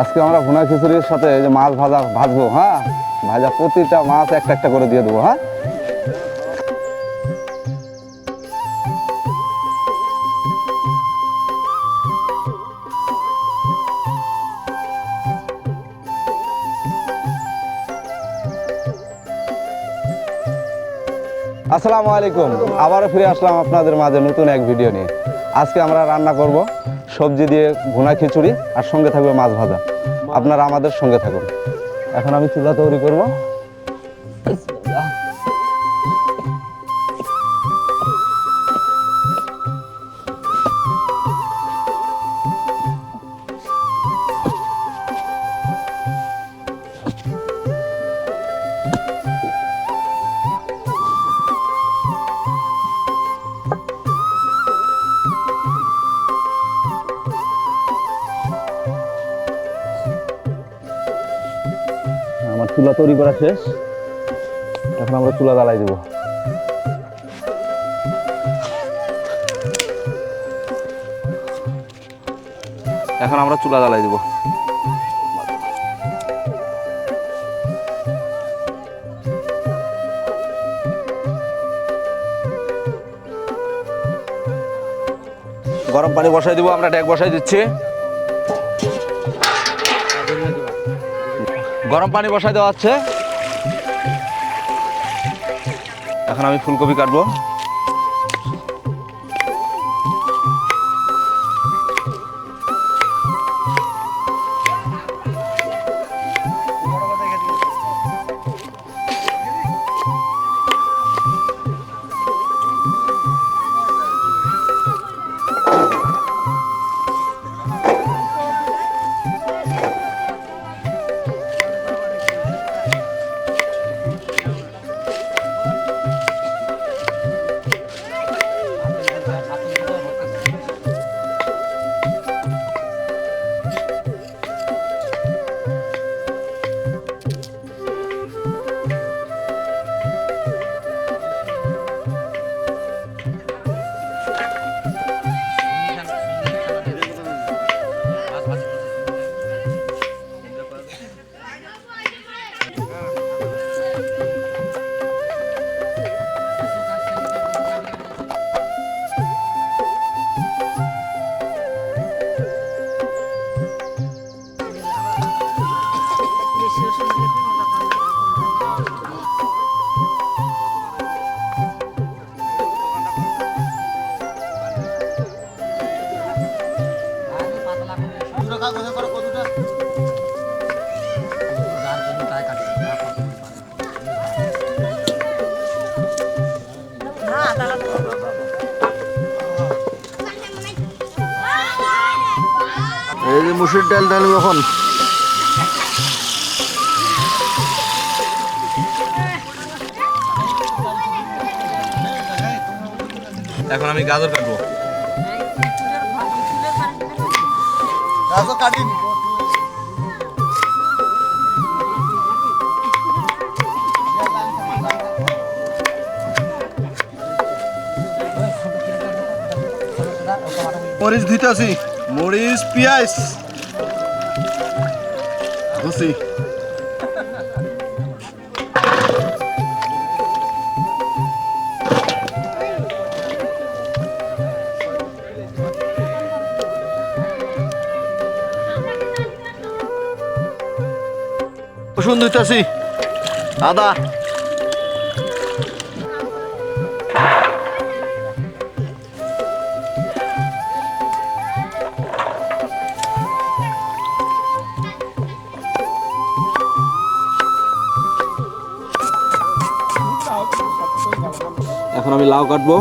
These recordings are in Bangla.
আজকে আমরা ভুনা খিচুড়ির সাথে যে মাছ ভাজা ভাজবো হ্যাঁ? ভাজা প্রতিটা মাছ একটা একটা করে দিয়ে দেবো হ্যাঁ? আসসালামু আলাইকুম। আবারও ফিরে আসলাম আপনাদের মাঝে নতুন এক ভিডিও নিয়ে। আজকে আমরা রান্না করব সবজি দিয়ে ঘুনা খিচুড়ি আর সঙ্গে থাকবে মাছ ভাজা। আপনারা আমাদের সঙ্গে থাকুন। এখন আমি চুলা তৈরি করব। তৈরি করা শেষ। এখন আমরা চুলা জ্বালাই দেবো। এখন আমরা চুলা জ্বালাই দেবো। গরম পানি বসাই দিব, আমরা ড্যাগ বসাই দিচ্ছি। গরম পানি বসাই দেওয়া হচ্ছে। এখন আমি ফুলকপি কাটবো। মুসুর ডাল ডাল এখন। এখন আমি গাজর কাটবো। কাটিন মরিচ ধুইতাছি মরিচ পিঁয়াজ। রসুন ধুইতাছি আদা। আমি লাউ কাটবো।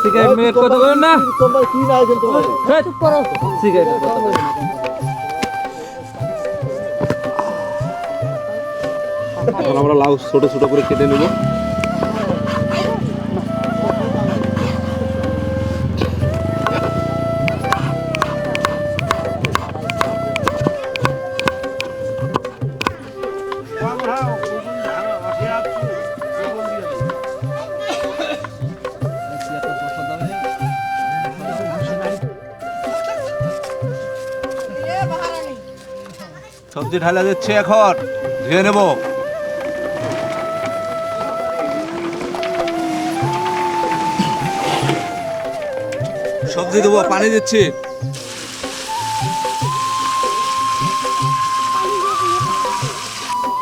সিগারেট মিনিট কত করেন না? সিগারেট এখন আমরা লাউ ছোট ছোট করে কেটে নেব। সবজি ঢালা যাচ্ছে এখন। ধুয়ে নেব। সবজি দেবো পানি দিচ্ছি।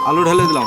আলু ঢেলে দিলাম।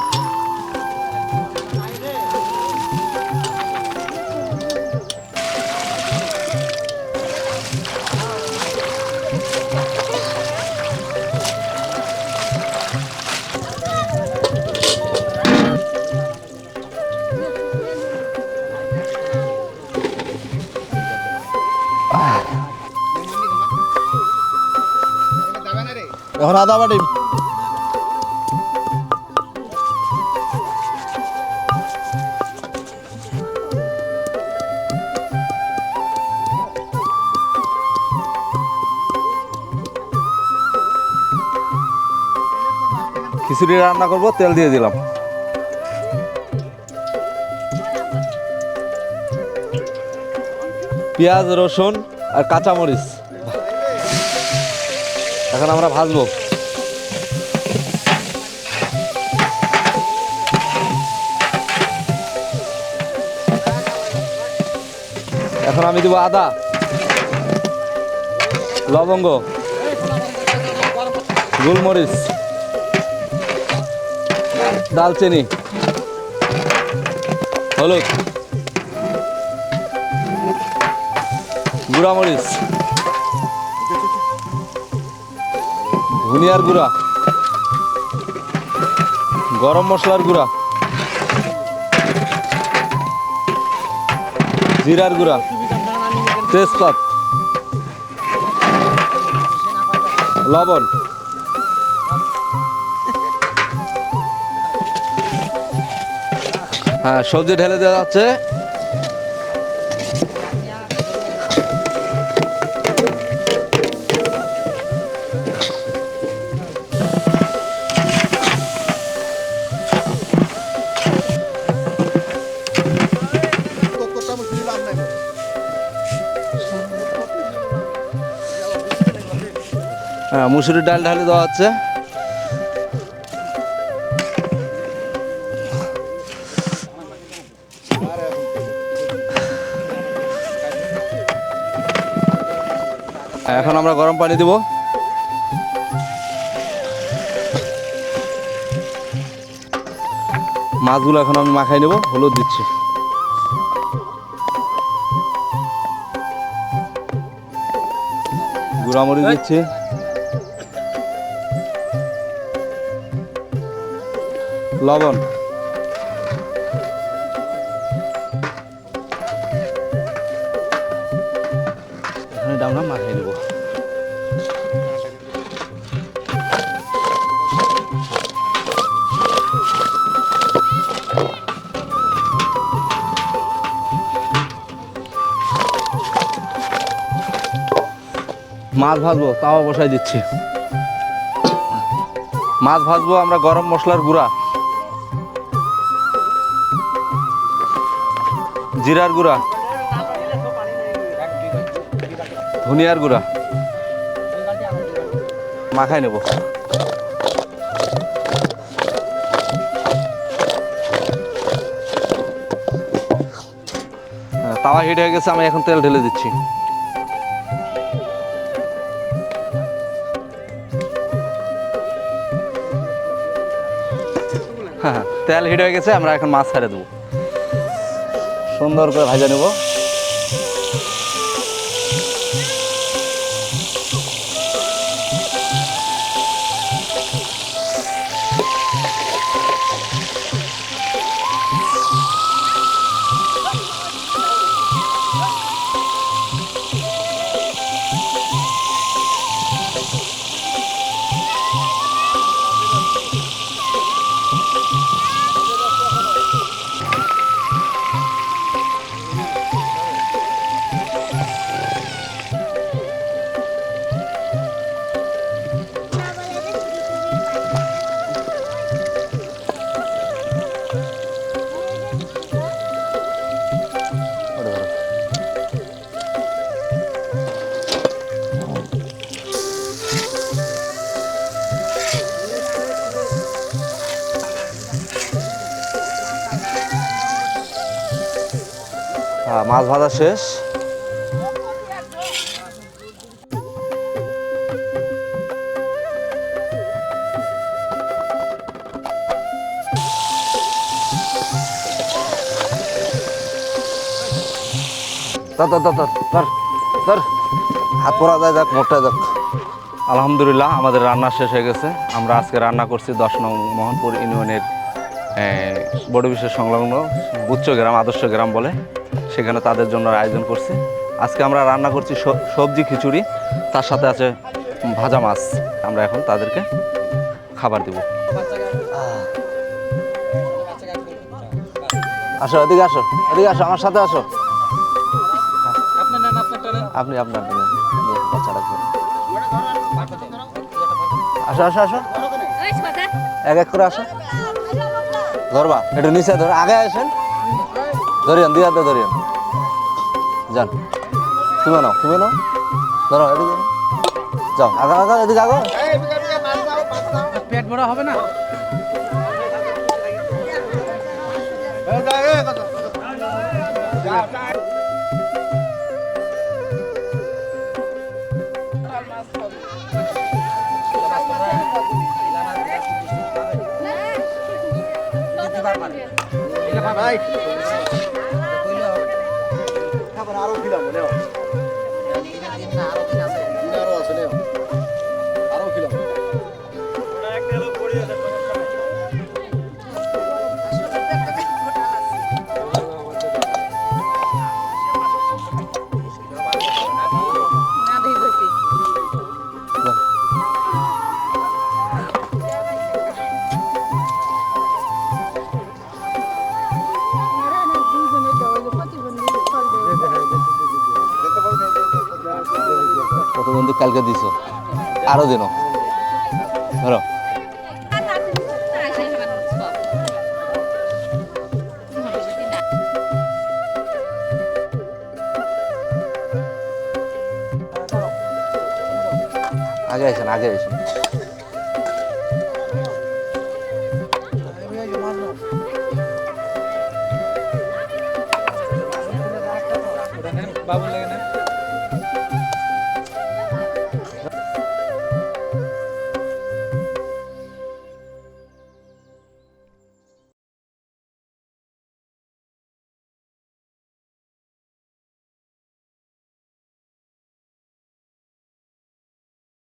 খিচুড়ি রান্না করব তেল দিয়ে দিলাম। পেঁয়াজ রসুন আর কাঁচামরিচ। এখন আমরা ভাজবো। এখন আমি দেবো আদা। লবঙ্গ। গোলমরিচ। দালচিনি। হলুদ। গুঁড়া মরিচ ধনিয়ার গুঁড়া। গরম মশলার গুঁড়া। জিরার গুঁড়া। তেজপাত লবণ। হ্যাঁ সবজি ঢেলে দেওয়া যাচ্ছে মুসুরির ডাল ঢালে দেওয়া হচ্ছে। এখন আমরা গরম পানি দেব। মাছগুলো এখন আমি মাখাই নেব, হলুদ দিচ্ছি। গুঁড়ামরিচ দিচ্ছি। লবণ। এখানে মাখিয়ে নেব মাছ ভাজবো তাওয়া বসাই দিচ্ছি। মাছ ভাজবো আমরা গরম মশলার গুঁড়া। জিরার গুঁড়া। ধনিয়ার গুঁড়া। মাখাই নেব। হ্যাঁ, তাওয়া হিট হয়ে গেছে আমি এখন তেল ঢেলে দিচ্ছি। হ্যাঁ তেল হিট হয়ে গেছে আমরা এখন মাছ ছেড়ে দেবো। সুন্দর করে ভাজা নেব। মাছ ভাজা শেষ। হাত পরা যায় যাক মোটা যাক। আলহামদুলিল্লাহ, আমাদের রান্না শেষ হয়ে গেছে। আমরা আজকে রান্না করছি দশ নং মোহনপুর ইউনিয়নের বড় বিশেষ সংলগ্ন বুচ্চ গ্রাম আদর্শ গ্রাম বলে। সেখানে তাদের জন্য আয়োজন করছি। আজকে আমরা রান্না করছি সবজি খিচুড়ি, তার সাথে আছে ভাজা মাছ। আমরা এখন তাদেরকে খাবার দিব। আসো, এদিকে আসো এদিকে আসো, আমার সাথে আসো। আপনি আপনার আসো আসো আসো। এক এক করে আসো। ধরবা, একটু নিচে ধর, আগে আসেন। ধরিয়ান দিয়ে ধরিয়ান। যান তুমি নাও তুমি নাও ধরো এদিকে। যাও আগা আগা এদিকে আগো পেট ভরা হবে না আরও খিলাম নেও আরও প্রতিবন্ধী কালকে দিছ। আরও দিন। ধরো। আগে আসেন আগে আসেন। বাবুল